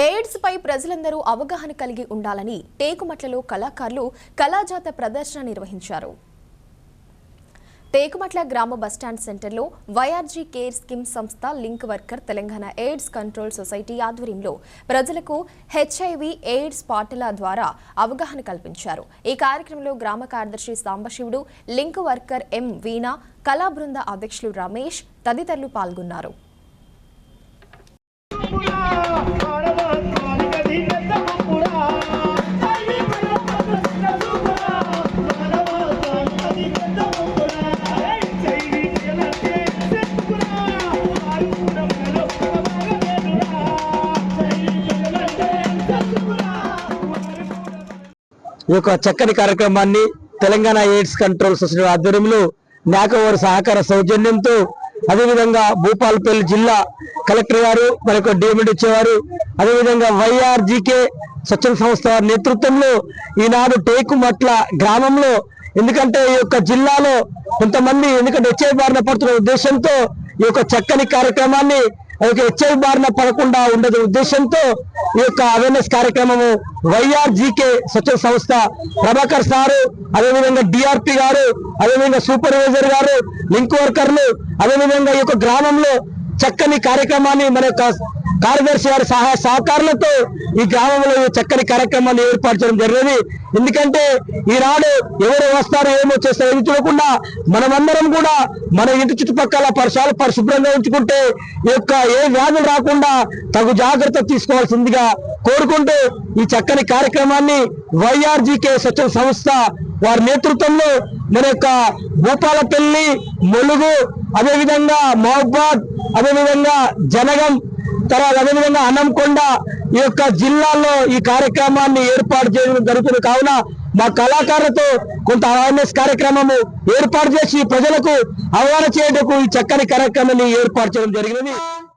AIDS పై ప్రజలందరూ అవగాహన కలిగి ఉండాలని టేకుమట్లలో కళాకారులు కళాజాత ప్రదర్శన నిర్వహించారు. టేకుమట్ల గ్రామ బస్టాండ్ సెంటర్లో వైఆర్జీ కేర్ స్కీమ్ సంస్థ link worker Telangana AIDS control society ఆధ్వర్యంలో ప్రజలకు హెచ్ఐవి ఎయిడ్స్ పాటల ద్వారా అవగాహన కల్పించారు. ఈ కార్యక్రమంలో గ్రామ కార్యదర్శి సాంబశివుడు లింక్ వర్కర్ ఎం వీణా కళా బృంద అధ్యక్షులు రమేష్ తదితరులు పాల్గొన్నారు. ఈ యొక్క చక్కని కార్యక్రమాన్ని తెలంగాణ ఎయిడ్స్ కంట్రోల్ సొసైటీ ఆధ్వర్యంలో నాకవారి సహకార సౌజన్యంతో అదేవిధంగా భూపాల్పల్లి జిల్లా కలెక్టర్ గారు మరి యొక్క డిఎండి ఇచ్చేవారు అదేవిధంగా వైఆర్జీకే స్వచ్ఛంద సంస్థ వారి నేతృత్వంలో ఈనాడు టేకుమట్ల గ్రామంలో ఎందుకంటే ఈ యొక్క జిల్లాలో కొంతమంది ఎందుకంటే హెచ్ఐ బారిన పడుతున్న ఉద్దేశంతో ఈ యొక్క చక్కని కార్యక్రమాన్ని ఈ హెచ్ఐ బారిన పడకుండా ఉండదు ఉద్దేశంతో ఈ యొక్క అవేర్నెస్ కార్యక్రమము వైఆర్జీకే స్వచ్ఛ సంస్థ ప్రభాకర్ సారు అదేవిధంగా డిఆర్పి గారు అదేవిధంగా సూపర్వైజర్ గారు లింక్ వర్కర్లు అదేవిధంగా ఈ యొక్క గ్రామంలో చక్కని కార్యక్రమాన్ని మన యొక్క కార్యదర్శి గారి సహాయ సహకారులతో ఈ గ్రామంలో చక్కని కార్యక్రమాన్ని ఏర్పాటు చేయడం జరిగింది. ఎందుకంటే ఈనాడు ఎవరు వస్తారు ఏమో చేస్తారు ఏమి చూడకుండా మనమందరం కూడా మన ఇంటి చుట్టుపక్కల పరిసరాలు పరిశుభ్రంగా ఉంచుకుంటే ఈ యొక్క ఏ వ్యాధులు రాకుండా తగు జాగ్రత్త తీసుకోవాల్సిందిగా కోరుకుంటూ ఈ చక్కని కార్యక్రమాన్ని వైఆర్జీకే స్వచ్ఛంద సంస్థ వారి నేతృత్వంలో మన యొక్క భూపాలపల్లి ములుగు అదేవిధంగా మహబాద్ అదేవిధంగా జనగం తర్వాత అదేవిధంగా అన్నంకొండ ఈ యొక్క జిల్లాలో ఈ కార్యక్రమాన్ని ఏర్పాటు చేయడం జరుగుతుంది. కావున మా కళాకారులతో కొంత అవేర్నెస్ కార్యక్రమము ఏర్పాటు చేసి ప్రజలకు అవగాహన చేయటకు ఈ చక్కని కార్యక్రమాన్ని ఏర్పాటు చేయడం జరిగినది.